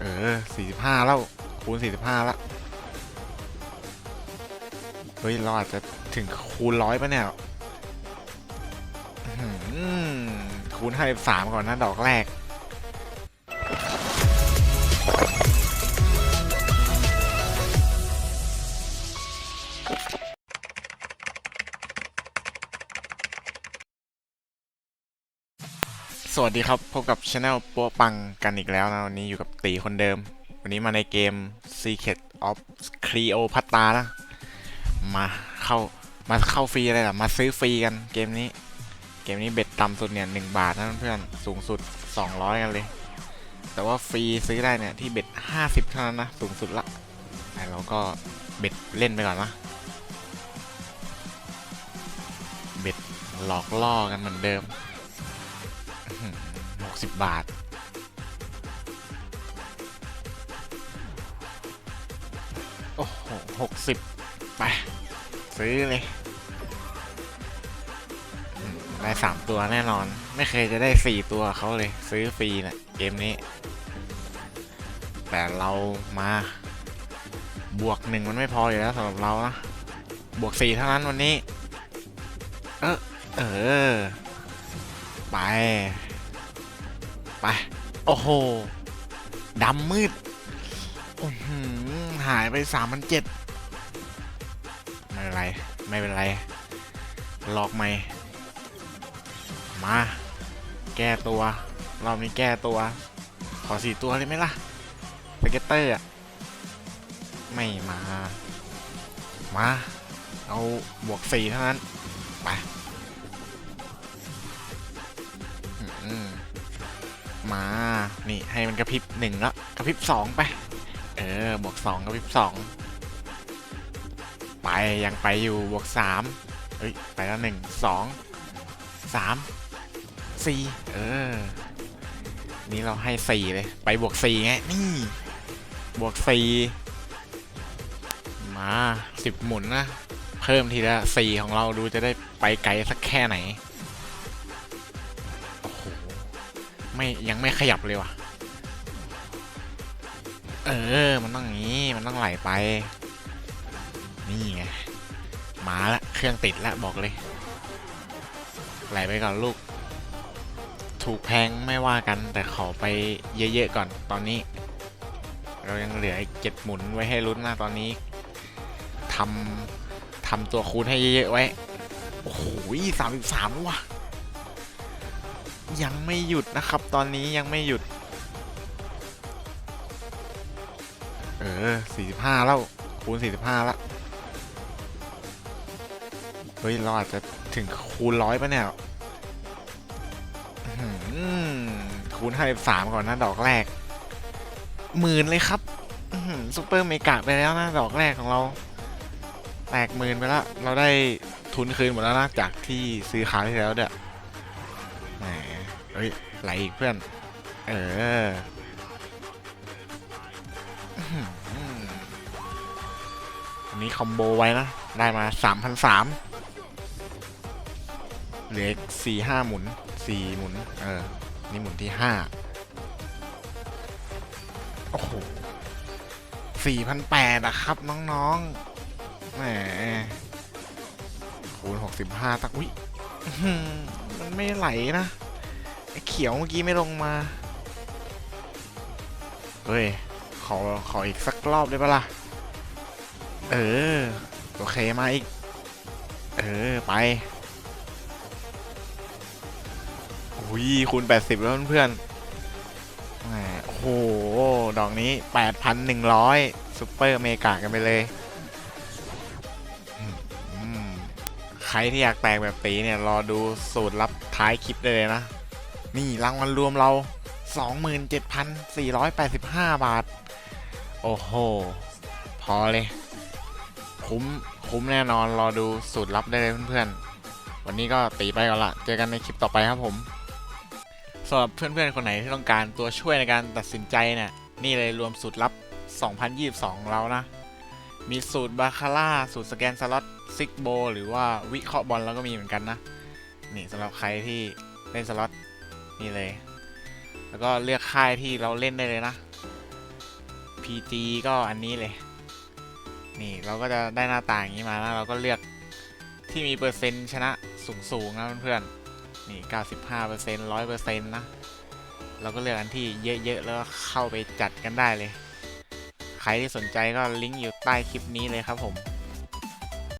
เออสี่สิบห้าแล้ว คูณสี่สิบห้าล้วเฮ้ย เราอาจจะถึงคูณร้อยปะเนี่ยคูณห้าสิบสามก่อนนะดอกแรก สวัสดีครับ พบกับช anel ปัวปังกันอีกแล้วนะ วันนี้อยู่กับตีคนเดิม วันนี้มาในเกม Secret of Cleopatra นะ มาเข้ามาเข้าฟรีอะไรล่ะ มาซื้อฟรีกันเกมนี้ เกมนี้เบ็ดต่ำสุดเนี่ยหนึ่งบาทนะเพื่อนสูงสุด 200 กันเลย แต่ว่าฟรีซื้อได้เนี่ย ที่เบ็ด 50 เท่านั้นนะ สูงสุดละแต่เราก็เบ็ดเล่นไปก่อนนะเบ็ดหลอกล่อกันเหมือนเดิม หกสิบบาท โอ้โหหกสิบไป ซื้อเลยได้สามตัวแน่นอน ไม่เคยจะได้สี่ตัวเขาเลย ซื้อฟรีนะเกมนี้ แต่เรามาบวกหนึ่งมันไม่พออยู่แล้วสำหรับเรานะ บวกสี่เท่านั้นวันนี้ เออเออ ไป ไป โอ้โหดำมืดอื้อหือหายไปสามพันเจ็ดไม่เป็นไร ไม่เป็นไรลอกไม่มา แก้ตัวรอบนี้แก้ตัว ขอสี่ตัวเลยไหมล่ะสเก็ตเตอร์อะไม่มา มา เอาบวกสี่เท่านั้น ไป มา นี่ให้มันกระพริบหนึ่งแล้วกระพริบสองไป เออบวกสองกระพริบสองไปยังไปอยู่บวกสามเฮ้ยไปแล้วหนึ่งสองสามสี่เออ นี่เราให้สี่เลย ไปบวกสี่ไงนี่ บวกสี่มาสิบหมุนนะ เพิ่มทีละสี่ของเราดูจะได้ไปไกลสักแค่ไหน ไม่ยังไม่ขยับเลยว่ะ เออ มันต้องอย่างนี้ มันต้องไหลไป นี่ไง มาละ เครื่องติดละบอกเลย ไหลไปก่อนลูก ถูกแพงไม่ว่ากัน แต่ขอไปเยอะๆก่อนตอนนี้ เรายังเหลืออีกเจ็ดหมุนไว้ให้ลุ้นนะตอนนี้ทำทำตัวคูณให้เยอะๆไว้ โอ้โหสามสิบสามว่ะ ยังไม่หยุดนะครับ ตอนนี้ยังไม่หยุด เออสี่สิบห้าแล้ว คูณสี่สิบห้าแล้วเฮ้ย เราอาจจะถึงคูณร้อยปะเนี่ยคูณห้าสิบสามก่อนนะ ดอกแรก หมื่นเลยครับซุปเปอร์เมกะไปแล้วนะ ดอกแรกของเรา แตกหมื่นไปแล้ว เราได้ทุนคืนหมดแล้วนะ จากที่ซื้อขายที่แล้วเด้อแหม เฮ้ยไหลอีกเพื่อน เอออันนี้คอมโบไว้นะ ได้มาสามพันสามเหลือสี่ห้าหมุนสี่หมุน เออ นี่หมุนที่ห้าโอ้โหสี่พันแปดอะครับ น้องๆ แหมคูณหกสิบห้าตักวิอื้อหือมันไม่ไหลนะ ไอ้เขียวเมื่อกี้ไม่ลงมา เฮ้ย ขอ ขออีกสักรอบได้ปะล่ะ เออ โอเคมาอีก เออ ไป อุ้ยคูณ 80 แล้วเพื่อนโอ้โห ดอกนี้ 8,100ซุปเปอร์เมกากันไปเลย ใครที่อยากแตกแบบตีเนี่ย รอดูสูตรลับท้ายคลิปได้เลยนะ นี่รางวัลรวมเรา 27,485 บาท โอ้โห พอเลย คุ้ม คุ้มแน่นอน รอดูสูตรลับได้เลยเพื่อนๆ วันนี้ก็ตีไปก่อนละ เจอกันในคลิปต่อไปครับผมสำหรับเพื่อนๆ คนไหนที่ต้องการตัวช่วยในการตัดสินใจเนี่ย นี่เลยรวมสูตรลับ 2022ของเรานะ มีสูตรบาคาร่า สูตรสแกนสล็อตซิกโบ หรือว่าวิเคราะห์บอลแล้วก็มีเหมือนกันนะ นี่สำหรับใครที่เล่นสล็อต นี่เลย แล้วก็เลือกค่ายที่เราเล่นได้เลยนะ PG ก็อันนี้เลย นี่เราก็จะได้หน้าต่างนี้มาแล้วเราก็เลือกที่มีเปอร์เซ็นต์ชนะสูงๆนะเพื่อนๆ นี่ 95% 100%นะ เราก็เลือกอันที่เยอะๆ แล้วเข้าไปจัดกันได้เลย ใครที่สนใจก็ลิงก์อยู่ใต้คลิปนี้เลยครับผม